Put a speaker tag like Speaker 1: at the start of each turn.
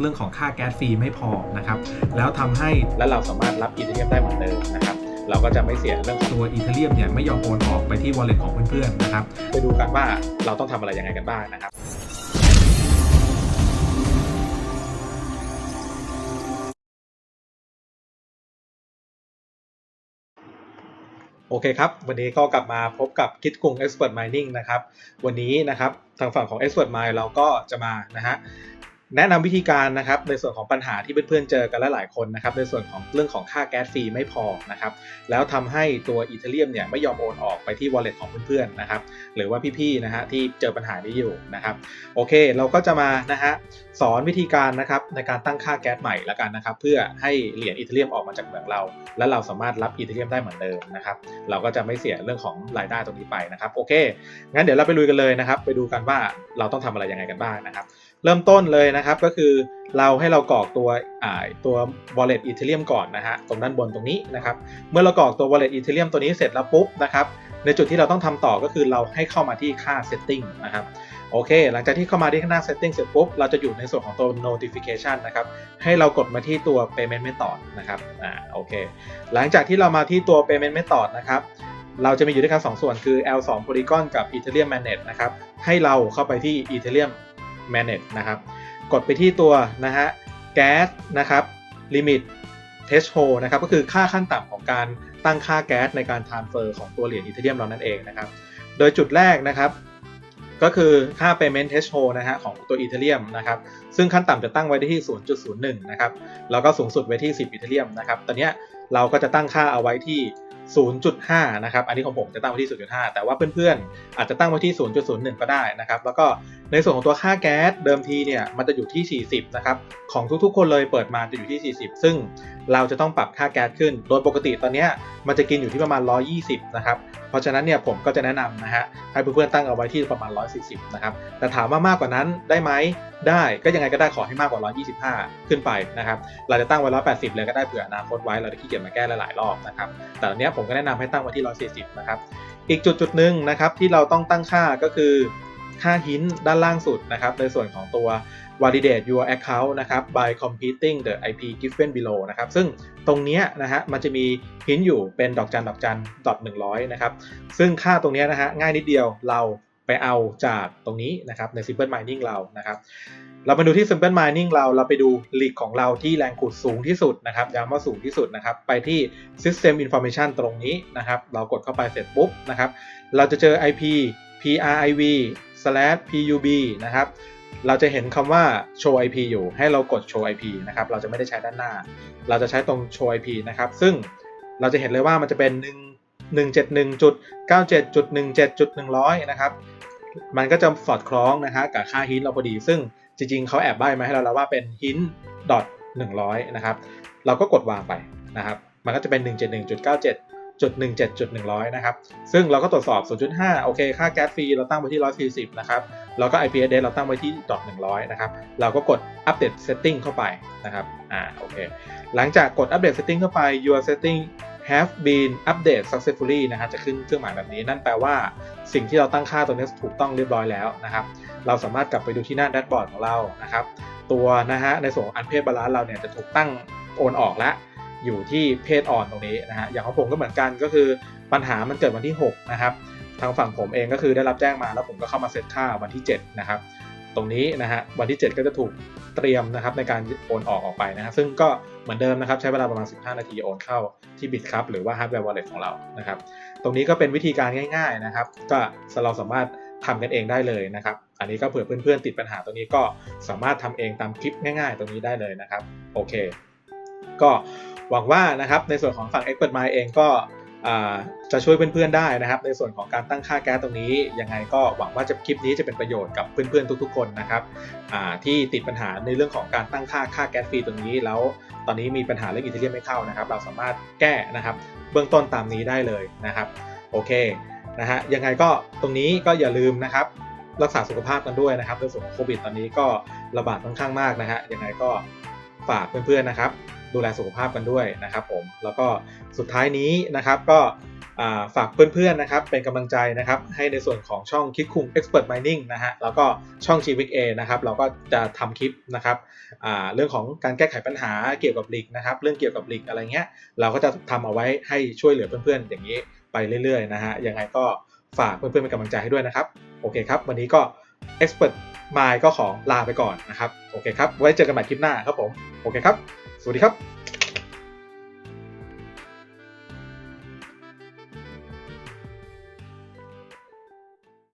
Speaker 1: เรื่องของค่าแก๊สฟรีไม่พอนะครับ แล้วทำให้
Speaker 2: และเราสามารถรับอีเทเรียมได้เหมือนเดิมนะครับ เราก็จะไม่เสียเรื่องของ
Speaker 1: ตัวอีเทเรียมเนี่ยไม่ยอมโอนออกไปที่ wallet ของเพื่อนๆนะครับ
Speaker 2: ไปดูกันว่าเราต้องทำอะไรยังไงกันบ้างนะครับโอเคครับ วันนี้ก็กลับมาพบกับคิดกรุง Expert Mining นะครับ วันนี้นะครับ ทางฝั่งของ Expert Mine เราก็จะมานะฮะ แนะนำวิธีการนะครับในส่วนของปัญหาที่เพื่อนๆเจอกันหลายคนนะครับในส่วนของเรื่องของค่าแก๊สฟรีไม่พอนะครับแล้วทำให้ตัวอีเทเรียมเนี่ยไม่ยอมโอนออกไปที่ wallet ของเพื่อนๆนะครับหรือว่าพี่ๆนะฮะที่เจอปัญหานี้อยู่นะครับโอเค เราก็จะมานะฮะสอนวิธีการนะครับในการตั้งค่าแก๊สใหม่ล้วกันนะครับเพื่อให้เหรียญอีเทเรียมออกมาจากเหมืองเรา และเราสามารถรับอีเทเรียมได้เหมือนเดิมนะครับเราก็จะไม่เสียเรื่องของรายได้ตรงนี้ไปนะครับโอเคงั้นเดี๋ยวเราไปลุยกันเลยนะครับไปดูกันว่าเราต้องทำอะไรยังไงกันบ้างนะครับ เริ่มต้นเลยนะครับก็คือเราให้เรากรอกตัวอ่าตัว wallet ethereum ก่อนนะฮะตรงด้านบนตรงนี้นะครับเมื่อเรากรอกตัว wallet ethereum ตัวนี้เสร็จแล้วปุ๊บนะครับในจุดที่เราต้องทำต่อก็คือเราให้เข้ามาที่ค่า setting นะครับโอเค หลังจากที่เข้ามาที่หน้า setting เสร็จปุ๊บ เราจะอยู่ในส่วนของตัว notification นะครับ ให้เรากดมาที่ตัว payment method นะครับ อ่า โอเค หลังจากที่เรามาที่ตัว payment method นะครับ เราจะมีอยู่ด้วยกัน 2 ส่วนคือ L2 Polygon กับ Ethereum Mainnet นะครับ ให้เราเข้าไปที่ Ethereum Mainnet นะครับ กดไปที่ตัวนะฮะ Gas นะครับ Limit Threshold นะครับ ก็คือค่าขั้นต่ำของการตั้งค่าแก๊สในการ transfer ของตัวเหรียญ Ethereum เรานั่นเองนะครับ โดยจุดแรกนะครับ ก็คือค่า payment threshold นะฮะของตัว Ethereum นะครับ ซึ่งขั้นต่ำจะตั้งไว้ที่ 0.01 นะครับ แล้วก็สูงสุดไว้ที่ 10 Ethereum นะครับ ตอนเนี้ยเราก็จะตั้งค่าเอาไว้ที่ 0.5 นะครับ อันนี้ของผมจะตั้งไว้ที่ 0.5 แต่ว่าเพื่อนๆ อาจจะตั้งไว้ที่ 0.01 ก็ได้นะครับ แล้วก็ในส่วนของตัวค่าแก๊สเดิมทีเนี่ย มันจะอยู่ที่ 40 นะครับ ของทุกๆ คนเลยเปิดมาจะอยู่ที่ 40 ซึ่งเราจะต้องปรับค่าแก๊สขึ้น โดยปกติตอนนี้มันจะกินอยู่ที่ประมาณ 120 นะครับ เพราะฉะนั้นเนี่ยผมก็จะแนะนำนะฮะให้เพื่อนๆตั้งเอาไว้ที่ประมาณ 140 นะครับ แต่ถามว่ามากกว่านั้นได้ไหมได้ก็ยังไงก็ได้ขอให้มากกว่า 125 ขึ้นไปนะครับ เราจะตั้งไว้ 180 เลยก็ได้เผื่ออนาคตไว้เราจะขี้เกียจมาแก้หลายๆรอบนะครับ แต่อันเนี้ยผมก็แนะนำให้ตั้งไว้ที่ 140 นะครับ อีกจุดจุดหนึ่งนะครับที่เราต้องตั้งค่าก็คือค่าหินด้านล่างสุดนะครับในส่วนของตัว validate your account นะครับ by completing the IP given below นะครับ ซึ่งตรงเนี้ยนะฮะมันจะมีหินอยู่เป็นดอกจันดอกจันดอทหนึ่งร้อยนะครับ ซึ่งค่าตรงเนี้ยนะฮะง่ายนิดเดียวเราไปเอาจากตรงนี้นะครับใน simple mining เรานะครับ เรามาดูที่ Simple Mining เราเราไปดูลีกของเราที่แรงขุดสูงที่สุดนะครับย้ำว่าสูงที่สุดนะครับ ไปที่ System Information ตรงนี้นะครับ เรากดเข้าไปเสร็จปุ๊บนะครับ เราจะเจอ IP priv slash pub นะครับ เราจะเห็นคำว่า show IP อยู่ให้เรากด show IP นะครับ เราจะไม่ได้ใช้ด้านหน้า เราจะใช้ตรง show IP นะครับ ซึ่งเราจะเห็นเลยว่ามันจะเป็น 171.97.17.100 นะครับ มันก็จะสอดคล้องนะฮะกับค่าฮินเราพอดี ซึ่งจริงๆ เขาแอบใบ้มาให้เราแล้วว่าเป็นฮินดอทหนึ่งร้อยนะครับ เราก็กดวางไปนะครับ มันก็จะเป็น 171.97จุด17จุ ด100 นะครับ ซึ่งเราก็ตรวจสอบ 0.5 โอเค ค่าแก๊สฟรีเราตั้งไว้ที่ 140 นะครับ แล้วก็ IP address เราตั้งไว้ที่ดอท100 นะครับ เราก็กดอัปเดต setting เข้าไปนะครับ อ่า โอเค หลังจากกดอัปเดต setting เข้าไป your setting have been update successfully นะฮะจะขึ้นเครื่องหมายแบบนี้ นั่นแปลว่าสิ่งที่เราตั้งค่าตัวนี้ถูกต้องเรียบร้อยแล้วนะครับ เราสามารถกลับไปดูที่หน้าแดชบอร์ดของเรา นะครับ ตัวนะฮะ ในส่วนของอันเพศบาลานซ์เราเนี่ยจะถูกตั้งโอนออกแล้ว อยู่ที่เพศอ่อนตรงนี้นะฮะอย่างของผมก็เหมือนกันก็คือปัญหามันเกิดวันที่ 6 นะครับ ทางฝั่งผมเองก็คือได้รับแจ้งมาแล้วผมก็เข้ามาเซตค่าวันที่ 7 นะครับ ตรงนี้นะฮะวันที่ 7 ก็จะถูกเตรียมนะครับในการโอนออกออกไปนะฮะซึ่งก็เหมือนเดิมนะครับใช้เวลาประมาณ 15 นาทีโอนเข้าที่ Bitcup หรือว่า Hardware Wallet ของเรานะครับ ตรงนี้ก็เป็นวิธีการง่าย ๆนะครับ ก็เราสามารถทำกันเองได้เลยนะครับ อันนี้ก็เผื่อเพื่อนๆติดปัญหาตรงนี้ก็สามารถทำเองตามคลิปง่าย ๆ ตรงนี้ได้เลยนะครับ โอเค ก็ หวังว่านะครับในส่วนของฝั่ง Expert Mind เองก็จะช่วยเพื่อนๆได้นะครับ ในส่วนของการตั้งค่าแก๊สตรงนี้ยังไงก็หวังว่าจะคลิปนี้จะเป็นประโยชน์กับเพื่อนๆทุกๆคนนะครับที่ติดปัญหาในเรื่องของการตั้งค่าค่าแก๊สฟรีตรงนี้ แล้วตอนนี้มีปัญหาเรื่องอีเทเรียมไม่เข้านะครับ เราสามารถแก้นะครับเบื้องต้นตามนี้ได้เลยนะครับโอเคนะฮะยังไงก็ตรงนี้ก็อย่าลืมนะครับรักษาสุขภาพกันด้วยนะครับในส่วนของโควิดตอนนี้ก็ระบาดค่อนข้างมากนะฮะยังไงก็ฝากเพื่อนๆนะครับ ดูแลสุขภาพกันด้วยนะครับผมแล้วก็สุดท้ายนี้นะครับก็ฝากเพื่อนๆนะครับเป็นกำลังใจนะครับให้ในส่วนของช่องคิดคุง Expert Mining นะฮะแล้วก็ช่อง g w i k A นะครับเราก็จะทำคลิปนะครับเรื่องของการแก้ไขปัญหาเกี่ยวกับลีกนะครับเรื่องเกี่ยวกับลีกอะไรเงี้ยเราก็จะทำเอาไว้ให้ช่วยเหลือเพื่อนๆ อย่างนี้ไปเรื่อยๆนะฮะยังไงก็ฝากเพื่อนๆเป็นกำลังใจให้ด้วยนะครับโอเคครับวันนี้ก็ Expert มายก็ขอลาไปก่อนนะครับ โอเคครับ ไว้เจอกันใหม่คลิปหน้าครับผม โอเคครับ สวัสดีครับ